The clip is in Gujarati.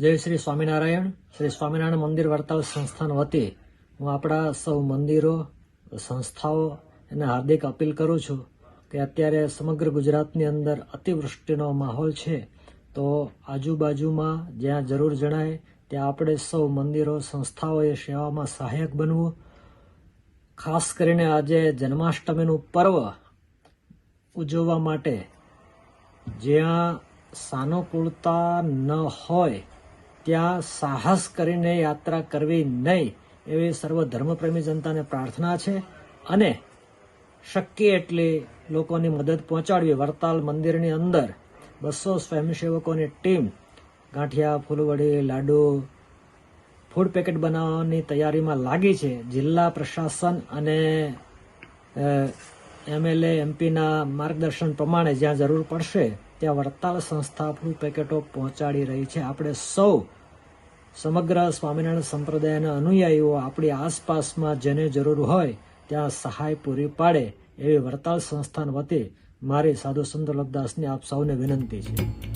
જય શ્રી સ્વામિનારાયણ. શ્રી સ્વામિનારાયણ મંદિર વર્તાવ સંસ્થાન વતી હું આપણા સૌ મંદિરો, સંસ્થાઓ એને હાર્દિક અપીલ કરું છું કે અત્યારે સમગ્ર ગુજરાતની અંદર અતિવૃષ્ટિનો માહોલ છે, તો આજુબાજુમાં જ્યાં જરૂર જણાય ત્યાં આપણે સૌ મંદિરો, સંસ્થાઓએ સેવામાં સહાયક બનવું. ખાસ કરીને આજે જન્માષ્ટમીનું પર્વ ઉજવવા માટે જ્યાં સાનુકૂળતા ન હોય ત્યાં સાહસ કરીને યાત્રા કરવી નહીં, એવી સર્વ ધર્મપ્રેમી જનતાને પ્રાર્થના છે અને શક્ય એટલી લોકોની મદદ પહોંચાડવી. વરતાલ મંદિરની અંદર બસો સ્વયંસેવકોની ટીમ, ગાંઠિયા, ફૂલવડી, લાડુ, ફૂડ પેકેટ બનાવવાની તૈયારીમાં લાગી છે. જિલ્લા પ્રશાસન અને એમએલએ એમપીના માર્ગદર્શન પ્રમાણે જ્યાં જરૂર પડશે ત્યાં વડતાલ સંસ્થા ફૂડ પેકેટો પહોંચાડી રહી છે. આપણે સૌ સમગ્ર સ્વામિનારાયણ સંપ્રદાયના અનુયાયીઓ આપણી આસપાસમાં જેને જરૂર હોય ત્યાં સહાય પૂરી પાડે એવી વડતાલ સંસ્થાન વતી મારી સાધુ સુંદરલભદાસની આપ સૌને વિનંતી છે.